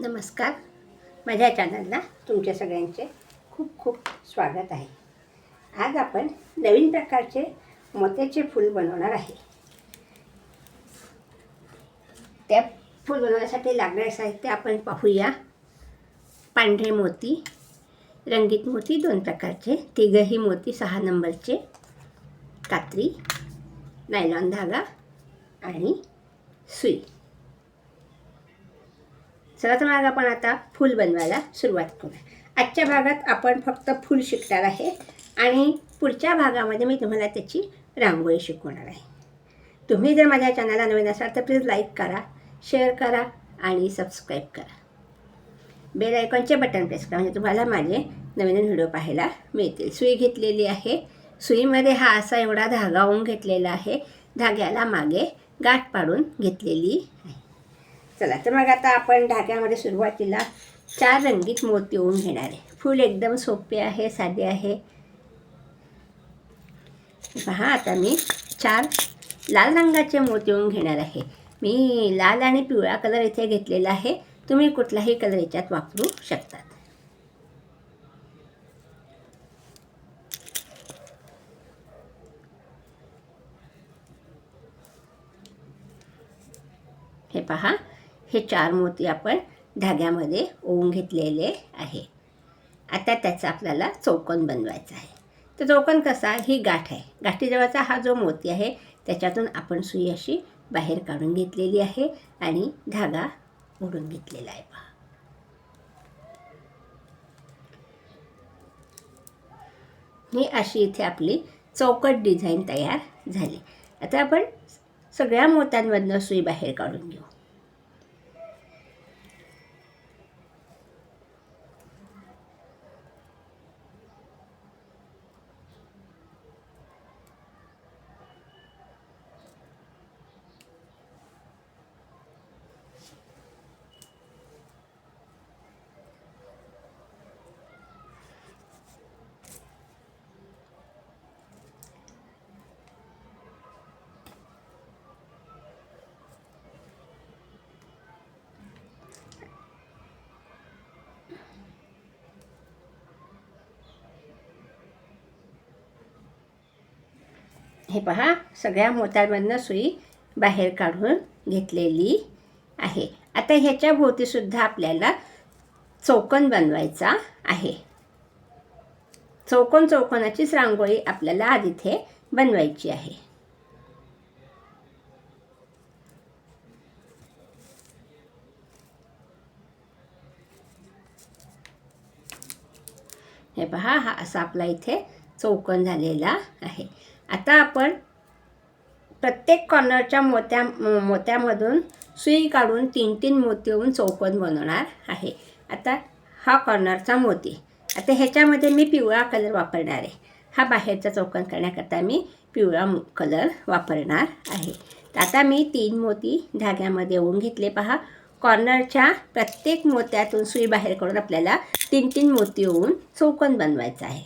नमस्कार. माझ्या चॅनलला तुमच्या सगळ्यांचे खूप खूप स्वागत आहे. आज आपण नवीन प्रकारचे मोत्याचे फूल बनवणार आहे. त्या फूल बनवण्यासाठी लागणारे साहित्य आपण पाहूया. पांढरे मोती रंगीत मोती दोन प्रकारचे तिघही मोती सहा नंबरचे कात्री नायलॉन धागा आणि सुई. चला तर मग आपण आता फूल बनवायला सुरुवात करूया. आजच्या भागात आपण फक्त फूल शिकणार आहे आणि पुढच्या भागामध्ये मी तुम्हाला त्याची रांगोळी शिकवणार आहे. तुम्ही जर माझ्या चॅनलला नवीन असाल तर प्लीज लाईक करा शेअर करा आणि सबस्क्राईब करा. बेल आयकॉनचे बटन प्रेस करा म्हणजे तुम्हाला माझे नवीन नवीन व्हिडिओ पाहायला मिळतील. सुई घेतलेली आहे. सुईमध्ये हा असा एवढा धागा होऊन घेतलेला आहे. धाग्याला मागे गाठ पाडून घेतलेली आहे. चला तर मग आता आपण धाग्यामध्ये सुरुवातीला चार रंगीत मोती होऊन घेणार आहे. फूल एकदम सोपे आहे साधे आहे. पहा आता मी चार लाल रंगाचे मोती होऊन घेणार आहे. मी लाल आणि पिवळा कलर इथे घेतलेला आहे. तुम्ही कुठलाही कलर याच्यात वापरू शकतात. हे पहा हे चार मोती आपण धाग्यामध्ये ओवून घेतलेले आहे. आता त्याचा आपल्याला चौकन बनवायचा आहे. तर चौकन कसा ही गाठ आहे. गाठीजवळचा हा जो मोती आहे त्याच्यातून आपण सुई अशी बाहेर काढून घेतलेली आहे आणि धागा ओढून घेतलेला आहे. पहा. ही अशी इथे आपली चौकट डिझाईन तयार झाली. आता आपण सगळ्या मोत्यांमधनं सुई बाहेर काढून घेऊ. हे पहा सगळ्या मोत्यांमधनं सुई बाहेर काढून घेतलेली आहे. आता ह्याच्या भोवतीसुद्धा आपल्याला चौकन बनवायचा आहे. चौकोन चौकोनाचीच रांगोळी आपल्याला आज इथे बनवायची आहे. हे पहा हा असा आपला इथे चौकन झालेला आहे. आता आपण प्रत्येक कॉर्नरच्या मोत्या मोत्यामधून सुई काढून तीन तीन मोती होऊन चौकोन बनवणार आहे. आता हा कॉर्नरचा मोती. आता ह्याच्यामध्ये मी पिवळा कलर वापरणार आहे. हा बाहेरचा चौकन करण्याकरता मी पिवळा कलर वापरणार आहे. आता मी तीन मोती धाग्यामध्ये ओवून घेतले. पहा कॉर्नरच्या प्रत्येक मोत्यातून सुई बाहेर काढून आपल्याला तीन तीन मोती होऊन चौकन बनवायचं आहे.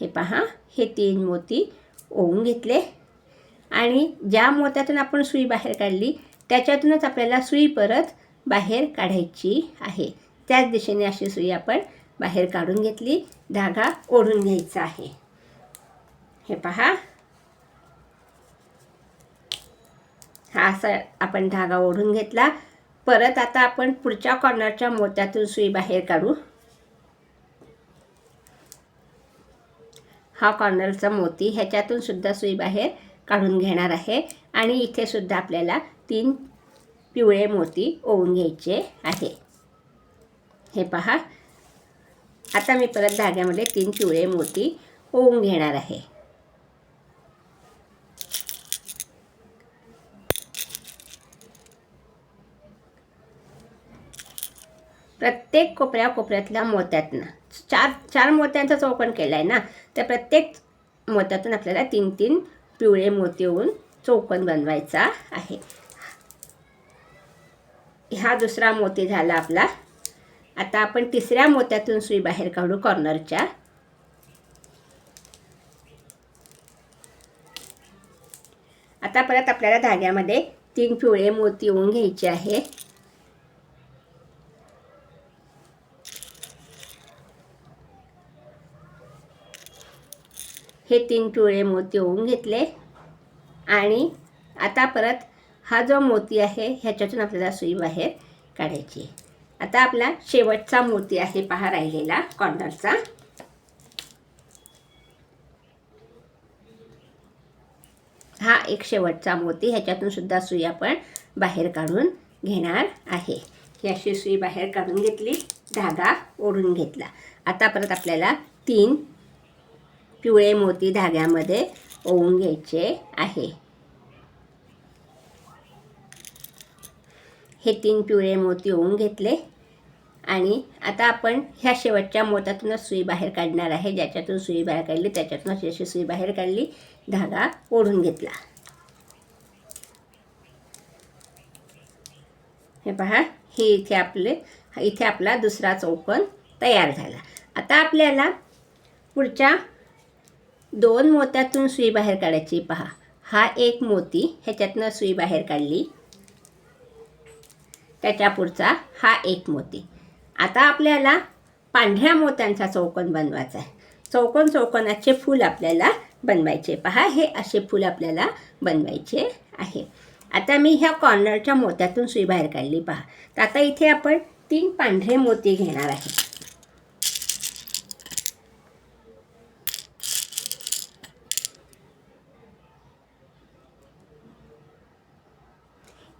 हे पहा हे तीन मोती ओवून घेतले. आणि ज्या मोत्यातून आपण सुई बाहेर काढली त्याच्यातूनच आपल्याला सुई परत बाहेर काढायची आहे. त्याच दिशेने अशी सुई आपण बाहेर काढून घेतली. धागा ओढून घ्यायचा आहे. हे पहा. हा असा आपण धागा ओढून घेतला. परत आता आपण पुढच्या कॉर्नरच्या मोत्यातून सुई बाहेर काढू. हा कॉर्नरचा मोती ह्याच्यातून सुद्धा सुई बाहेर काढून घेणार आहे. आणि इथे सुद्धा आपल्याला तीन पिवळे मोती ओवून घ्यायचे आहे. हे पहा. आता मी परत धाग्यामध्ये तीन पिवळे मोती ओवून घेणार आहे. प्रत्येक कोपऱ्या कोपऱ्यातल्या मोत्यातनं चार चार मोत्यांचा चौकण केला आहे ना? त्या प्रत्येक मोत्यातून आपल्याला तीन तीन पिवळे मोती होऊन चौकन बनवायचा आहे. हा दुसरा मोती झाला आपला. आता आपण तिसऱ्या मोत्यातून सुई बाहेर काढू कॉर्नरच्या. आता परत आपल्याला धाग्यामध्ये तीन पिवळे मोती येऊन घ्यायचे आहे. हे तीन पिवळे मोती होऊन घेतले. आणि आता परत हा जो मोती आहे ह्याच्यातून आपल्याला सुई बाहेर काढायची आता आपला शेवटचा मोती आहे पहा राहिलेला कॉर्नरचा. हा एक शेवटचा मोती ह्याच्यातून सुद्धा सुई आपण बाहेर काढून घेणार आहे. ही अशी सुई बाहेर काढून घेतली धागा ओढून घेतला. आता परत आपल्याला तीन पिवळे मोती धाग्यामध्ये ओवून घ्यायचे आहे. हे तीन पिवळे मोती ओवून घेतले आणि आता आपण ह्या शेवटच्या मोत्यातूनच सुई बाहेर काढणार आहे. ज्याच्यातून सुई बाहेर काढली त्याच्यातूनच अशी सुई बाहेर काढली. धागा ओढून घेतला. हे पहा हे इथे आपले इथे आपला दुसरा चौकन तयार झाला. आता आपल्याला पुढच्या दोन मोत्यातून सुई बाहेर काढायची. पहा हा एक मोती ह्याच्यातनं सुई बाहेर काढली. त्याच्या पुढचा हा एक मोती. आता आपल्याला पांढऱ्या मोत्यांचा चौकोन बनवायचा आहे. चौकोन चौकोनाचे फूल आपल्याला बनवायचे. पहा हे असे फूल आपल्याला बनवायचे आहे. आता मी ह्या कॉर्नरच्या मोत्यातून सुई बाहेर काढली. पहा तर आता इथे आपण तीन पांढरे मोती घेणार आहे.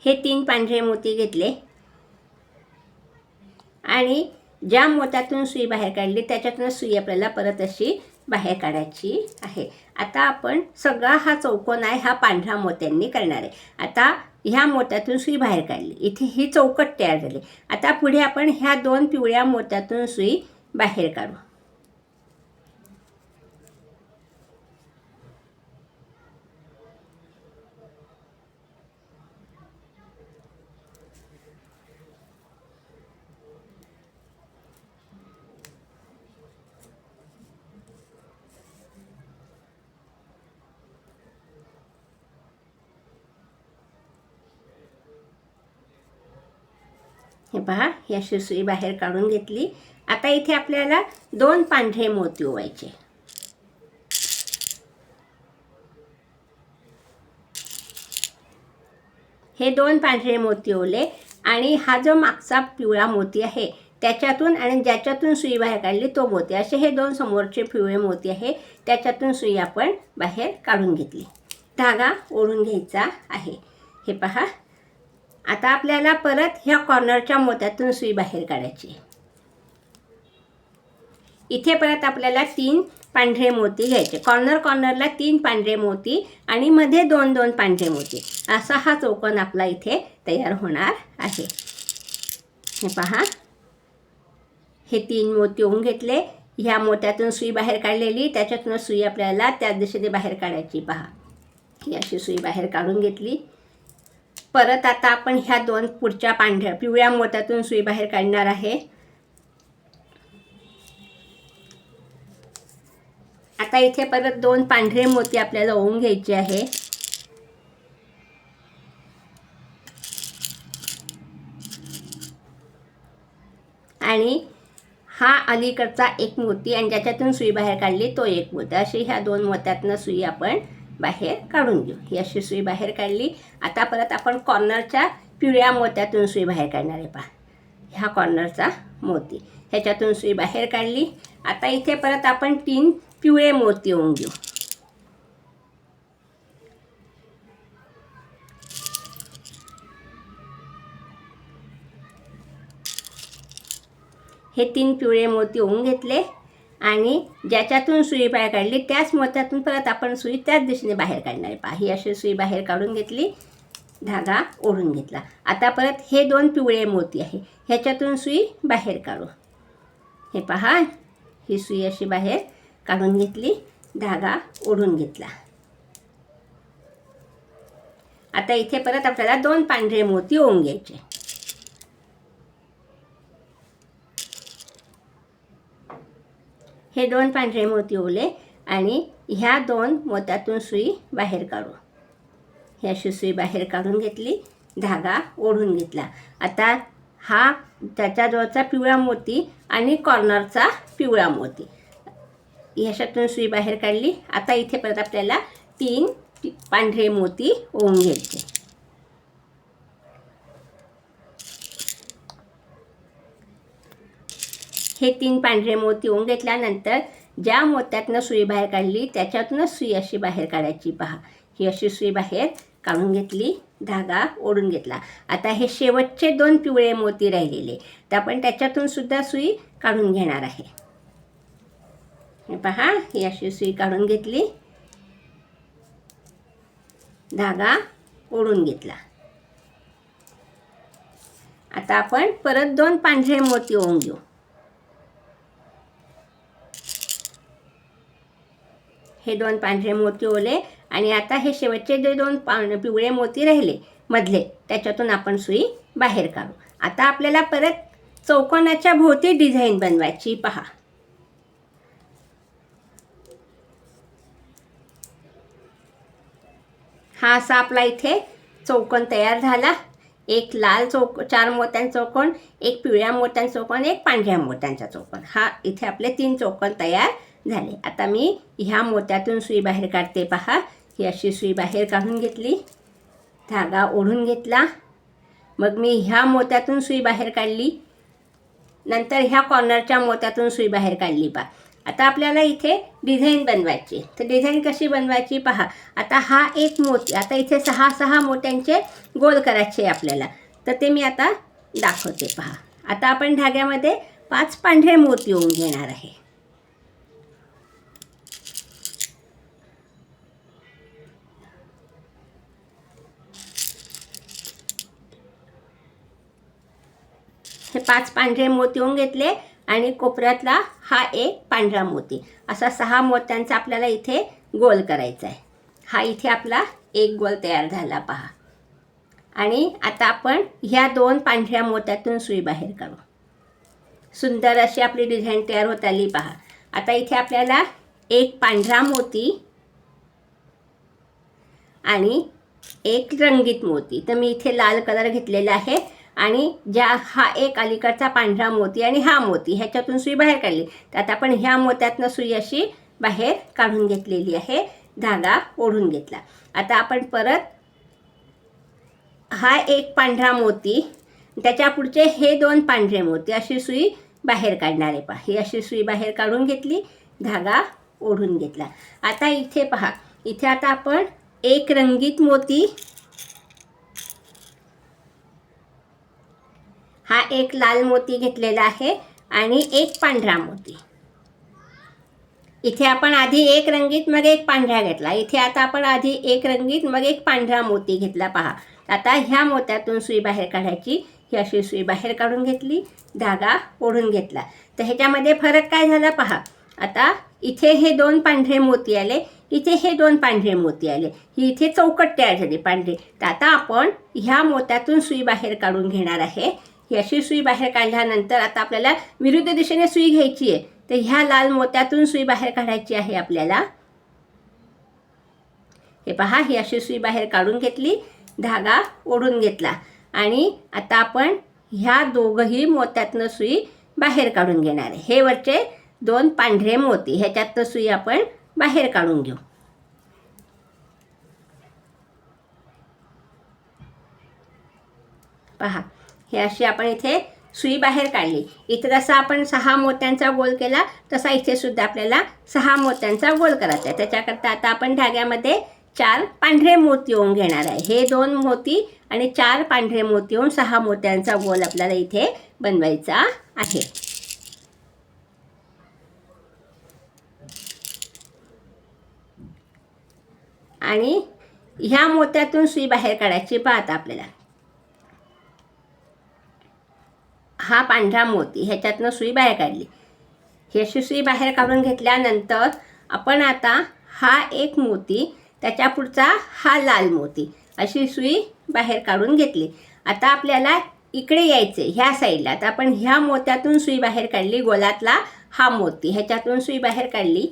हे तीन पांढरे मोती घेतले. आणि ज्या मोत्यातून सुई बाहेर काढली त्याच्यातून सुई आपल्याला परत अशी बाहेर काढायची आहे. आता आपण सगळा हा चौकोन आहे हा पांढऱ्या मोत्यांनी करणार आहे. आता ह्या मोत्यातून सुई बाहेर काढली. इथे ही चौकट तयार झाली. आता पुढे आपण ह्या दोन पिवळ्या मोत्यातून सुई बाहेर काढू. हे पहा ही अशी सुई बाहेर काढून घेतली. आता इथे आपल्याला दोन पांढरे मोती ओवायचे. हे दोन पांढरे मोती ओले आणि हा जो मागचा पिवळा मोती आहे त्याच्यातून आणि ज्याच्यातून सुई बाहेर काढली तो मोती. असे हे दोन समोरचे पिवळे मोती आहे त्याच्यातून सुई आपण बाहेर काढून घेतली. धागा ओढून घ्यायचा आहे. हे पहा आता आपल्याला परत ह्या कॉर्नरच्या मोत्यातून सुई बाहेर काढायची इथे परत आपल्याला तीन पांढरे मोती घ्यायचे. कॉर्नर कॉर्नरला तीन पांढरे मोती आणि मध्ये दोन दोन पांढरे मोती. असा हा चौकोन आपला इथे तयार होणार आहे. हे पहा. हे तीन मोती होऊन घेतले. ह्या मोत्यातून सुई बाहेर काढलेली. त्याच्यातून सुई आपल्याला त्या दिशेने बाहेर काढायची. पहा. ही अशी सुई बाहेर काढून घेतली. परत आता आपण ह्या दोन पुढच्या पांढऱ्या पिवळ्या मोत्यातून सुई बाहेर काढणार आहे. आता इथे परत दोन पांढरे मोती आपल्याला ओवून घ्यायचे आहे. आणि हा अलीकडचा एक मोती आणि ज्याच्यातून सुई बाहेर काढली तो एक मोती. अशी ह्या दोन मोत्यातनं सुई आपण बाहेर काढून घेऊ ही अशी सुई बाहेर काढली. आता परत आपण कॉर्नरच्या पिवळ्या मोत्यातून सुई बाहेर काढणार आहे पहा. ह्या कॉर्नरचा मोती. ह्याच्यातून सुई बाहेर काढली. आता इथे परत आपण तीन पिवळे मोती होऊन घेऊ हे तीन पिवळे मोती होऊन घेतले. आणि ज्याच्यातून सुई बाहेर काढली त्याच मोत्यातून परत आपण सुई त्याच दिशेने बाहेर काढणार आहे. पहा ही अशी सुई बाहेर काढून घेतली धागा ओढून घेतला. आता परत हे दोन पिवळे मोती आहे ह्याच्यातून सुई बाहेर काढू. हे पहा ही सुई अशी बाहेर काढून घेतली धागा ओढून घेतला. आता इथे परत आपल्याला दोन पांढरे मोती ओवून घ्यायचे. हे दोन पांढरे मोती ओले आणि ह्या दोन मोत्यातून सुई बाहेर काढू. ही अशी सुई बाहेर काढून घेतली धागा ओढून घेतला. आता हा त्याच्याजवळचा पिवळा मोती आणि कॉर्नरचा पिवळा मोती. ह्याच्यातून सुई बाहेर काढली. आता इथे परत आपल्याला तीन पांढरे मोती ओवून घ्यायचे. हे तीन पांढरे मोती होऊन घेतल्यानंतर ज्या मोत्यातनं सुई बाहेर काढली त्याच्यातूनच सुई अशी बाहेर काढायची. पहा ही अशी सुई बाहेर काढून घेतली धागा ओढून घेतला. आता हे शेवटचे दोन पिवळे मोती राहिलेले तर आपण त्याच्यातून सुद्धा सुई काढून घेणार आहे. हे पहा ही अशी सुई काढून घेतली. धागा ओढून घेतला. आता आपण परत दोन पांढरे मोती ओवून घेऊ. हे दोन पांढरे मोती ओले आणि आता हे शेवटचे जे दोन पां पिवळे मोती राहिले मधले त्याच्यातून आपण सुई बाहेर काढू. आता आपल्याला परत चौकोनाच्या भोवती डिझाईन बनवायची पहा. हा असा आपला इथे चौकोन तयार झाला. एक लाल चौक चार मोत्यांचा चौकोन एक पिवळ्या मोत्यांचा चौकोन एक पांढऱ्या मोत्यांचा चौकोन. हा इथे आपले तीन चौकोन तयार झाले. आता मी ह्या मोत्यातून सुई बाहेर काढते पहा. ही अशी सुई बाहेर काढून घेतली. धागा ओढून घेतला. मग मी ह्या मोत्यातून सुई बाहेर काढली. नंतर ह्या कॉर्नरच्या मोत्यातून सुई बाहेर काढली पहा. आता आपल्याला इथे डिझाईन बनवायची तर डिझाईन कशी बनवायची पहा. आता हा एक मोती आता इथे सहा सहा मोत्यांचे गोल करायचे आपल्याला. तर ते मी आता दाखवते पहा. आता आपण धाग्यामध्ये पाच पांढरे मोती होऊन घेणार आहे. हे पाच पांढरे मोती होऊन घेतले आणि कोपऱ्यातला हा एक पांढरा मोती. असा सहा मोत्यांचा आपल्याला इथे गोल करायचा आहे. हा इथे आपला एक गोल तयार झाला पहा. आणि आता आपण ह्या दोन पांढऱ्या मोत्यातून सुई बाहेर काढू. सुंदर अशी आपली डिझाईन तयार होत आली पहा. आता इथे आपल्याला एक पांढरा मोती आणि एक रंगीत मोती. तर मी इथे लाल कलर घेतलेला आहे. आणि ज्या हा एक अलीकडचा पांढरा मोती आणि हा मोती ह्याच्यातून सुई बाहेर काढली. तर आता आपण ह्या मोत्यातनं सुई अशी बाहेर काढून घेतलेली आहे. धागा ओढून घेतला. आता आपण परत हा एक पांढरा मोती त्याच्या पुढचे हे दोन पांढरे मोती अशी सुई बाहेर काढणार आहे पहा. ही अशी सुई बाहेर काढून घेतली धागा ओढून घेतला. आता इथे पहा. इथे आता आपण एक रंगीत मोती हा एक लाल मोती घेतलेला आहे आणि एक पांढरा मोती. इथे आपण आधी एक रंगीत मग एक पांढरा घेतला. इथे आता आपण आधी एक रंगीत मग एक पांढरा मोती घेतला पहा. आता ह्या मोत्यातून सुई बाहेर काढायची. ही अशी सुई बाहेर काढून घेतली धागा ओढून घेतला. तर ह्याच्यामध्ये फरक काय झाला पहा. आता इथे हे दोन पांढरे मोती आले इथे हे दोन पांढरे मोती आले. ही इथे चौकट तयार झाली पांढरे. तर आता आपण ह्या मोत्यातून सुई बाहेर काढून घेणार आहे. ही अशी सुई बाहेर काढल्यानंतर आता आपल्याला विरुद्ध दिशेने सुई घ्यायची आहे. तर ह्या लाल मोत्यातून सुई बाहेर काढायची आहे आपल्याला. हे पहा ही अशी सुई बाहेर काढून घेतली धागा ओढून घेतला. आणि आता आपण ह्या दोघंही मोत्यातनं सुई बाहेर काढून घेणार आहे. हे वरचे दोन पांढरे मोती ह्याच्यातनं सुई आपण बाहेर काढून घेऊ. पहा हे अशी आपण इथे सुई बाहेर काढली. इथे जसा आपण सहा मोत्यांचा गोल केला तसा इथे सुद्धा आपल्याला सहा मोत्यांचा गोल करायचा आहे. त्याच्याकरता आता आपण धाग्यामध्ये चार पांढरे मोती होऊन घेणार आहे. हे दोन मोती आणि चार पांढरे मोती होऊन सहा मोत्यांचा गोल आपल्याला इथे बनवायचा आहे. आणि ह्या मोत्यातून सुई बाहेर काढायची पाहता आपल्याला. हा पांढरा मोती ह्याच्यातनं सुई बाहेर काढली. ही अशी सुई बाहेर काढून घेतल्यानंतर आपण आता हा एक मोती त्याच्या पुढचा हा लाल मोती अशी सुई बाहेर काढून घेतली. आता आपल्याला इकडे यायचे ह्या साईडला. आता आपण ह्या मोत्यातून सुई बाहेर काढली गोलातला हा मोती ह्याच्यातून सुई बाहेर काढली.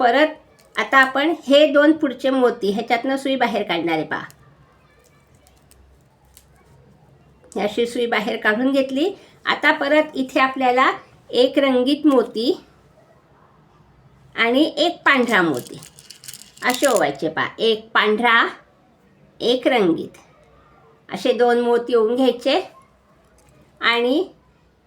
परत आता आपण हे दोन पुढचे मोती ह्याच्यातनं सुई बाहेर काढणार आहे पहा. अशी सुई बाहेर काढून घेतली. आता परत इथे आपल्याला एक रंगीत मोती आणि एक पांढरा मोती. असे ओवायचे पा एक पांढरा एक रंगीत. असे दोन मोती ओवून घ्यायचे आणि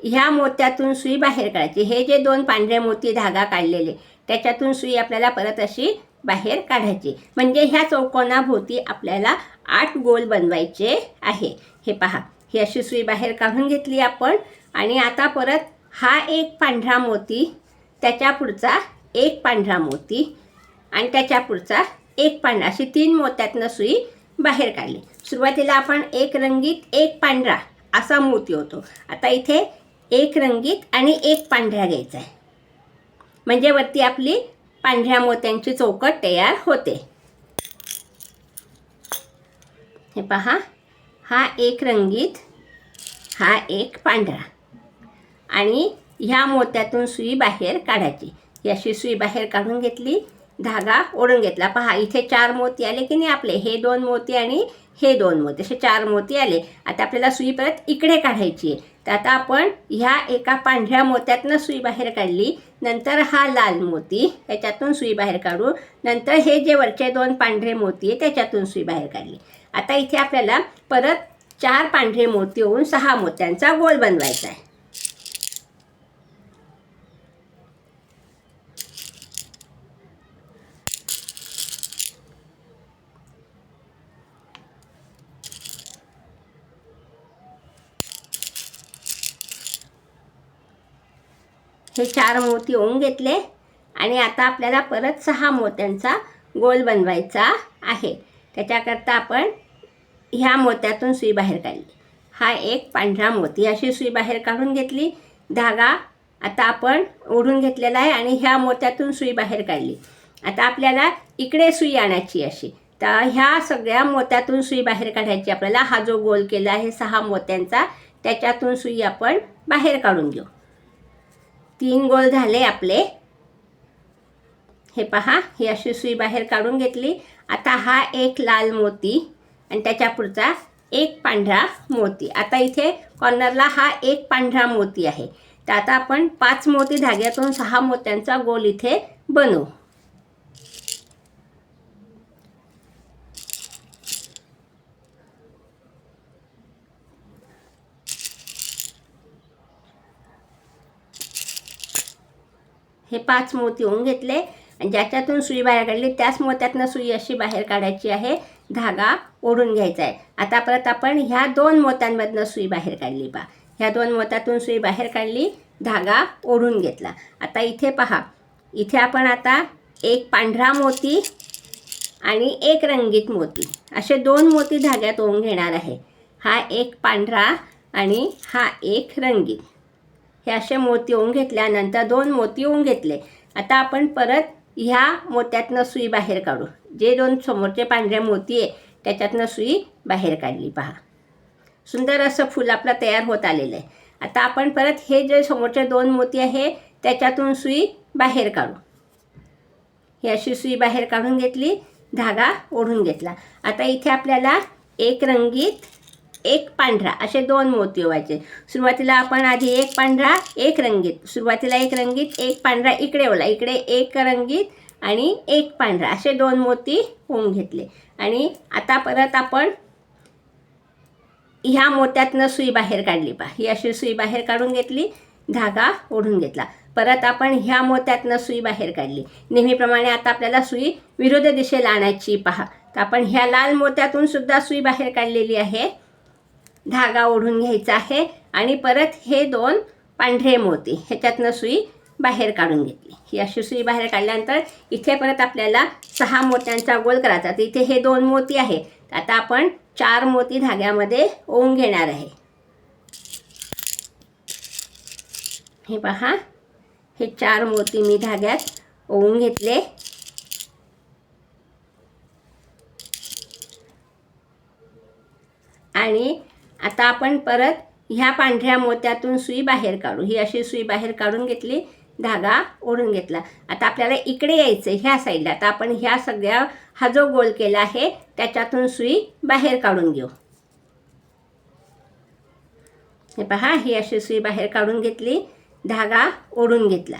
ह्या मोत्यातून सुई बाहेर काढायची. हे जे दोन पांढरे मोती धागा काढलेले त्याच्यातून सुई आपल्याला परत अशी बाहेर काढायची. म्हणजे ह्या चौकोनाभोवती आपल्याला आठ गोल बनवायचे आहे. हे पहा. ही अशी सुई बाहेर काढून घेतली आपण. आणि आता परत हा एक पांढरा मोती त्याच्या पुढचा एक पांढरा मोती आणि त्याच्या पुढचा एक पांढरा. अशी तीन मोत्यातनं सुई बाहेर काढली. सुरुवातीला आपण एक रंगीत एक पांढरा असा मोती होतो. आता इथे एक रंगीत आणि एक पांढरा घ्यायचा आहे. म्हणजे वरती आपली पांढऱ्या मोत्यांची चौकट तयार होते. हे पहा. हा एक रंगीत हा एक पांढरा. आणि ह्या मोत्यातून सुई बाहेर काढायची. ही अशी सुई बाहेर काढून घेतली धागा ओढून घेतला. पहा इथे चार मोती आले की नाही आपले? हे दोन मोती आणि हे दोन मोती. असे चार मोती आले. आता आपल्याला सुई परत इकडे काढायची आहे. तर आता आपण ह्या एका पांढऱ्या मोत्यातनं सुई बाहेर काढली. नंतर हा लाल मोती त्याच्यातून सुई बाहेर काढू. नंतर हे जे वरचे दोन पांढरे मोती आहे त्याच्यातून सुई बाहेर काढली. आता इथे आपल्याला परत चार पांढरे मोती होऊन सहा मोत्यांचा गोल बनवायचा आहे. हे चार मोती होऊन घेतले आणि आता आपल्याला परत सहा मोत्यांचा गोल बनवायचा आहे. त्याच्याकरता आपण ह्या मोत्यातून सुई बाहेर काढली. हा एक पांढरा मोती. अशी सुई बाहेर काढून घेतली. धागा आता आपण ओढून घेतलेला आहे आणि ह्या मोत्यातून सुई बाहेर काढली. आता आपल्याला इकडे सुई आणायची अशी. तर ह्या सगळ्या मोत्यातून सुई बाहेर काढायची. आपल्याला हा जो गोल केला आहे सहा मोत्यांचा त्याच्यातून सुई आपण बाहेर काढून घेऊ. तीन गोल झाले आपले. हे पहा ही अशी सुई बाहेर काढून घेतली. आता हा एक लाल मोती. आणि त्याच्या पुढचा एक पांढरा मोती. आता इथे कॉर्नरला हा एक पांढरा मोती आहे. तर आता आपण पाच मोती धाग्यातून सहा मोत्यांचा गोल इथे बनवू. हे पाच मोती होऊन घेतले. आणि ज्याच्यातून सुई बाहेर काढली त्याच मोत्यातनं सुई अशी बाहेर काढायची आहे. धागा ओढून घ्यायचा आहे आता परत आपण ह्या दोन मोत्यांमधनं सुई बाहेर काढली पहा. ह्या दोन मोत्यातून सुई बाहेर काढली धागा ओढून घेतला. आता इथे पहा. इथे आपण आता एक पांढरा मोती आणि एक रंगीत मोती. असे दोन मोती धाग्यात ओढून घेणार आहे. हा एक पांढरा आणि हा एक रंगीत. हे असे मोती होऊन घेतल्यानंतर दोन मोती होऊन घेतले. आता आपण परत ह्या मोत्यातनं सुई बाहेर काढू. जे दोन समोरचे पांढरे मोती आहे त्याच्यातनं सुई बाहेर काढली पहा. सुंदर असं फूल आपलं तयार होत आलेलं आहे. आता आपण परत हे जे समोरचे दोन मोती आहे त्याच्यातून सुई बाहेर काढू. ही अशी सुई बाहेर काढून घेतली धागा ओढून घेतला. आता इथे आपल्याला एक रंगीत एक पांढरा असे दोन मोती ओवायचे. सुरुवातीला आपण आधी एक पांढरा एक रंगीत. सुरुवातीला एक रंगीत एक पांढरा इकडे ओला इकडे एक रंगीत आणि एक पांढरा असे दोन मोती होऊन घेतले. आणि आता परत आपण ह्या मोत्यातनं सुई बाहेर काढली पा ही अशी सुई बाहेर काढून घेतली धागा ओढून घेतला. परत आपण ह्या मोत्यातनं सुई बाहेर काढली. नेहमीप्रमाणे आता आपल्याला सुई विरोध दिशेला आणायची पहा. तर आपण ह्या लाल मोत्यातून सुद्धा सुई बाहेर काढलेली आहे. धागा ओढून घ्यायचा आहे आणि परत हे दोन पांढरे मोती ह्याच्यातनं सुई बाहेर काढून घेतली. ही अशी सुई बाहेर काढल्यानंतर इथे परत आपल्याला सहा मोत्यांचा गोल करायचा. तर इथे हे दोन मोती आहे. आता आपण चार मोती धाग्यामध्ये ओवून घेणार आहे. हे पहा. हे चार मोती मी धाग्यात ओवून घेतले. आणि आता आपण परत ह्या पांढऱ्या मोत्यातून सुई बाहेर काढू. ही अशी सुई बाहेर काढून घेतली धागा ओढून घेतला. आता आपल्याला इकडे यायचं ह्या साईडला आता आपण ह्या सगळ्या हा जो गोल केला आहे त्याच्यातून सुई बाहेर काढून घेऊ. हे पहा ही अशी सुई बाहेर काढून घेतली धागा ओढून घेतला.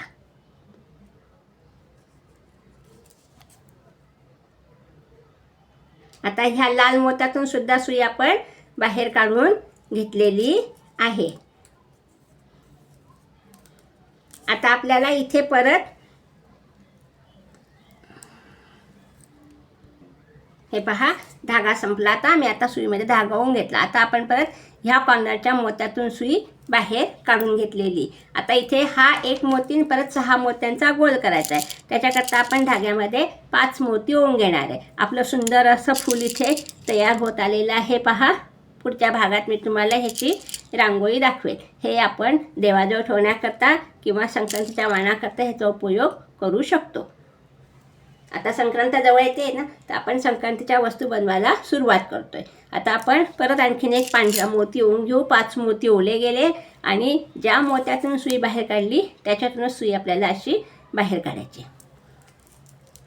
आता ह्या लाल मोत्यातून सुद्धा सुई आपण बाहेर काढून घेतलेली आहे. आता आपल्याला इथे परत हे पहा धागा संपला. आता मी आता सुईमध्ये धागा होऊन घेतला. आता आपण परत ह्या कॉर्नरच्या मोत्यातून सुई बाहेर काढून घेतलेली. आता इथे हा एक मोती परत सहा मोत्यांचा गोल करायचा आहे. त्याच्याकरता आपण धाग्यामध्ये पाच मोती ओवून घेणार आहे. आपलं सुंदर असं फूल इथे तयार होत आलेलं आहे. पहा. पुढच्या भागात मी तुम्हाला ह्याची रांगोळी दाखवेल. हे आपण देवाजवळ ठेवण्याकरता किंवा संक्रांतीच्या वाणाकरता ह्याचा उपयोग करू शकतो. आता संक्रांत जवळ येते ना तर आपण संक्रांतीच्या वस्तू बनवायला सुरुवात करतोय. आता आपण परत आणखीन एक पांढरा मोती ओवून घेऊ. पाच मोती ओले गेले आणि ज्या मोत्यातून सुई बाहेर काढली त्याच्यातूनच सुई आपल्याला अशी बाहेर काढायची.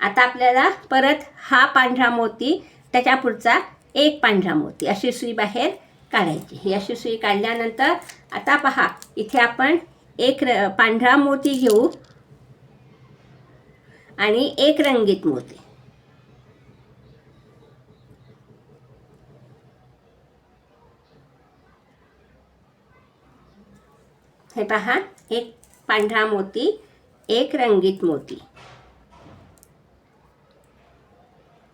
आता आपल्याला परत हा पांढरा मोती त्याच्या पुढचा एक पांढरा मोती. अशी सुई बाहेर काढायची. ही अशी सुई काढल्यानंतर आता पहा इथे आपण एक र पांढरा मोती घेऊ आणि एक रंगीत मोती. हे पहा एक पांढरा मोती एक रंगीत मोती.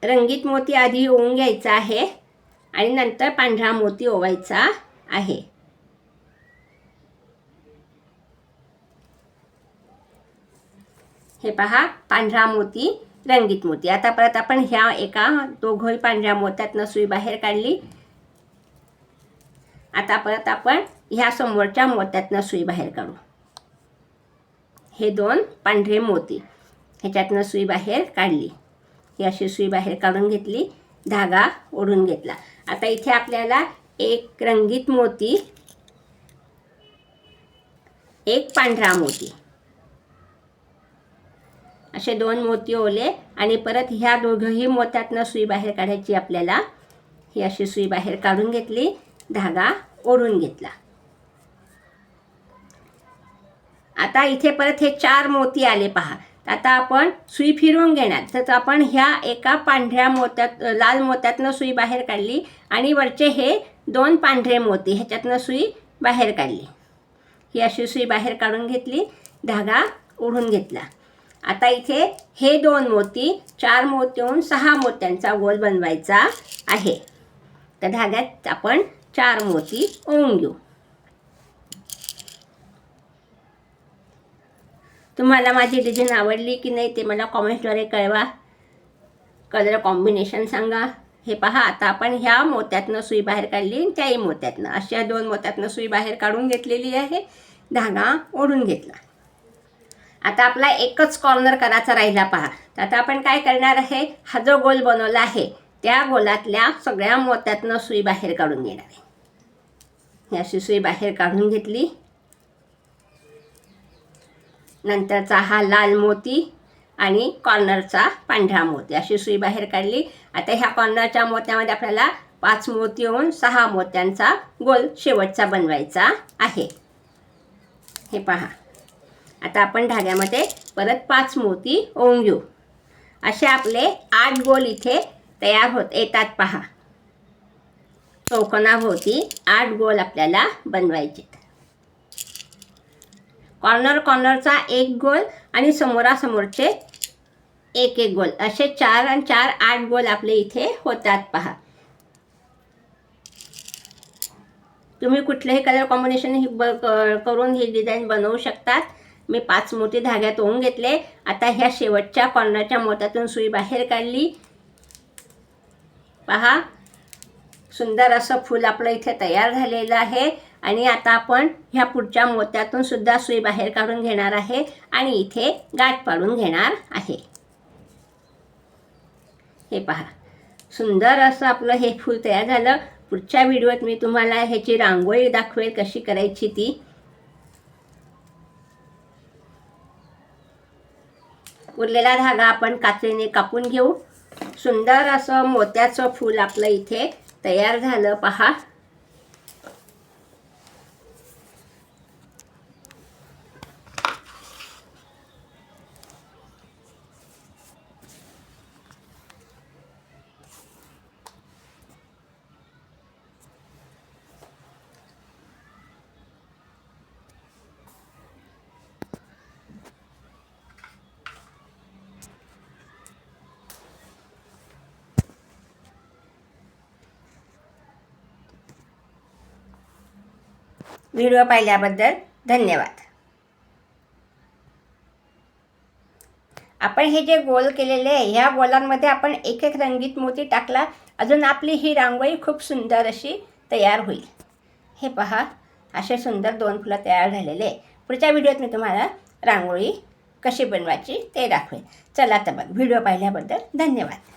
रंगीत मोती आधी ओवून घ्यायचा आहे आणि नंतर पांढरा मोती ओवायचा आहे. हे पहा पांढरा मोती रंगीत मोती. आता परत आपण ह्या एका दोघही पांढऱ्या मोत्यातनं सुई बाहेर काढली. आता परत आपण ह्या समोरच्या मोत्यातनं सुई बाहेर काढू. हे दोन पांढरे मोती. ह्याच्यातनं सुई बाहेर काढली. ही अशी सुई बाहेर काढून घेतली धागा ओढून घेतला. आता इथे आपल्याला एक रंगीत मोती एक पांढरा मोती. असे दोन मोती ओले आणि परत ह्या दोघंही मोत्यातनं सुई बाहेर काढायची आपल्याला. ही अशी सुई बाहेर काढून घेतली धागा ओढून घेतला. आता इथे परत हे चार मोती आले पहा. आता आपण सुई फिरवून घेणार. तर आपण ह्या एका पांढऱ्या मोत्यात लाल मोत्यातनं सुई बाहेर काढली आणि वरचे हे दोन पांढरे मोती ह्याच्यातनं सुई बाहेर काढली. ही अशी सुई बाहेर काढून घेतली धागा ओढून घेतला. आता इथे हे दोन मोती चार मोतीहून सहा मोत्यांचा गोल बनवायचा आहे. त्या धाग्यात आपण चार मोती ओवून घेऊ. तुम्हाला माझी डिझाईन आवडली की नाही ते मला कॉमेंट्सद्वारे कळवा. कलर कॉम्बिनेशन सांगा. हे पहा आता आपण ह्या मोत्यातनं सुई बाहेर काढली आणि त्याही मोत्यातनं. अशा दोन मोत्यातनं सुई बाहेर काढून घेतलेली आहे. धागा ओढून घेतला. आता आपला एकच कॉर्नर करायचा राहिला पहा. तर आता आपण काय करणार आहे? हा जो गोल बनवला आहे त्या गोलातल्या सगळ्या मोत्यातनं सुई बाहेर काढून घेणार आहे. ही अशी सुई बाहेर काढून घेतली. नंतरचा हा लाल मोती आणि कॉर्नरचा पांढरा मोती. अशी सुई बाहेर काढली. आता ह्या कॉर्नरच्या मोत्यामध्ये आपल्याला पाच मोती होऊन सहा मोत्यांचा गोल शेवटचा बनवायचा आहे. हे पहा. आता आपण धाग्यामध्ये परत पाच मोती ओवून घेऊ. असे आपले आठ गोल इथे तयार होत येतात पहा. चौकोनाभोवती आठ गोल आपल्याला बनवायचे कॉर्नर कॉर्नरचा एक गोल आणि समोरासमोरचे एक एक गोल. असे चार आणि चार आठ गोल आपले इथे होतात पहा. तुम्ही कुठलेही कलर कॉम्बिनेशन ही ब करून ही डिझाईन बनवू शकतात. मी पाच मोती धाग्यात ओवून घेतले. आता ह्या शेवटच्या कॉर्नरच्या मोत्यातून सुई बाहेर काढली. पहा. सुंदर असं फूल आपलं इथे तयार झालेलं आहे. आणि आता आपण ह्या पुढच्या मोत्यातून सुद्धा सुई बाहेर काढून घेणार आहे आणि इथे गाठ पाडून घेणार आहे. हे पहा. सुंदर असं आपलं हे फूल तयार झालं. पुढच्या व्हिडिओत मी तुम्हाला ह्याची रांगोळी दाखवेल कशी करायची ती. उरलेला धागा आपण कात्रीने कापून घेऊ. सुंदर असं मोत्याचं फूल आपलं इथे तयार झालं. पहा. व्हिडिओ पाहिल्याबद्दल धन्यवाद. आपण हे जे गोल केलेले आहे ह्या गोलांमध्ये आपण एक एक रंगीत मोती टाकला. अजून आपली ही रांगोळी खूप सुंदर अशी तयार होईल. हे पहा असे सुंदर दोन फुलं तयार झालेले आहे. पुढच्या व्हिडिओत मी तुम्हाला रांगोळी कशी बनवायची ते दाखवेन. चला तर मग व्हिडिओ पाहिल्याबद्दल धन्यवाद.